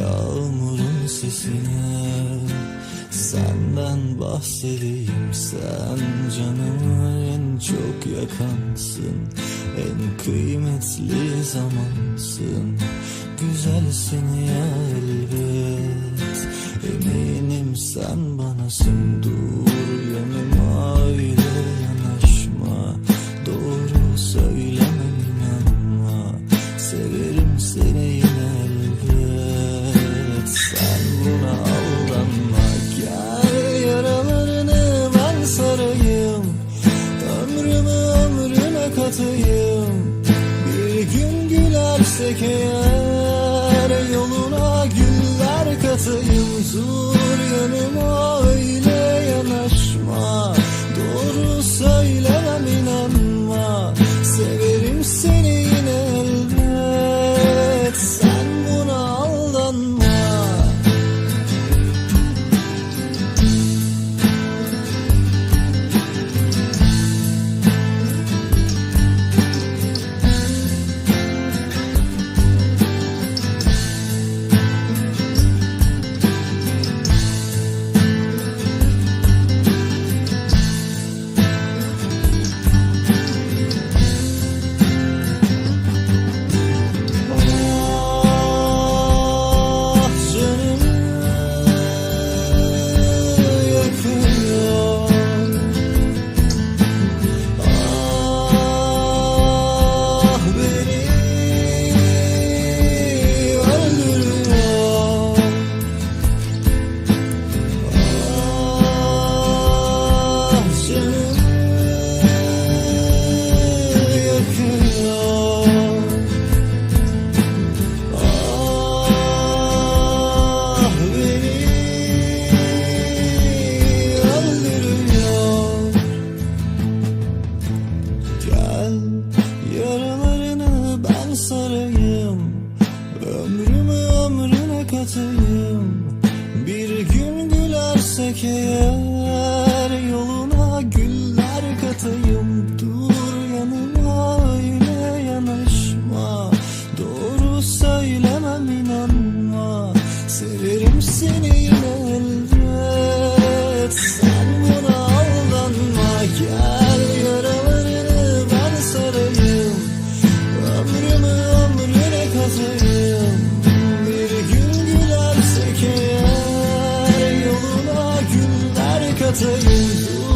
Yağmurun sesine Senden bahsedeyim. Sen canımı en çok yakansın En kıymetli zamansın. Güzelsin ya elbet Eminim sen banasın Dur yanıma yürü katayım Bir gün gülersek eğer Yoluna güller katayım. Dur yanıma hatırım